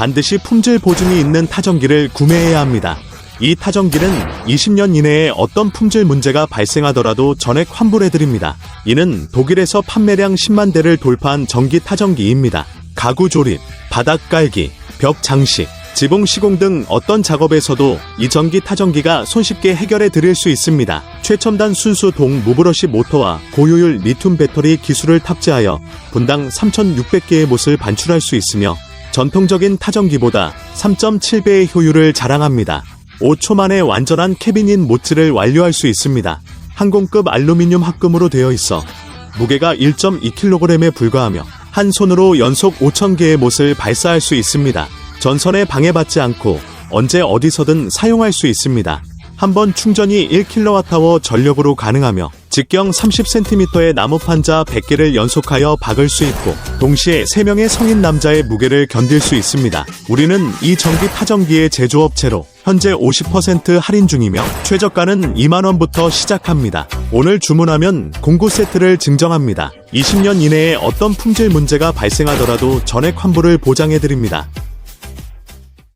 반드시 품질 보증이 있는 타전기를 구매해야 합니다. 이 타전기는 20년 이내에 어떤 품질 문제가 발생하더라도 전액 환불해드립니다. 이는 독일에서 판매량 10만 대를 돌파한 전기 타전기입니다. 가구 조립, 바닥 깔기, 벽 장식, 지붕 시공 등 어떤 작업에서도 이 전기 타전기가 손쉽게 해결해 드릴 수 있습니다. 최첨단 순수 동 무브러시 모터와 고효율 리튬 배터리 기술을 탑재하여 분당 3,600개의 못을 반출할 수 있으며 전통적인 타전기보다 3.7배의 효율을 자랑합니다. 5초 만에 완전한 캐비닛 모츠를 완료할 수 있습니다. 항공급 알루미늄 합금으로 되어 있어 무게가 1.2kg에 불과하며 한 손으로 연속 5,000개의 못을 발사할 수 있습니다. 전선에 방해받지 않고 언제 어디서든 사용할 수 있습니다. 한번 충전이 1kWh 전력으로 가능하며 직경 30cm의 나무 판자 100개를 연속하여 박을 수 있고 동시에 3명의 성인 남자의 무게를 견딜 수 있습니다. 우리는 이 전기 타전기의 제조업체로 현재 50% 할인 중이며 최저가는 2만원부터 시작합니다. 오늘 주문하면 공구 세트를 증정합니다. 20년 이내에 어떤 품질 문제가 발생하더라도 전액 환불을 보장해드립니다.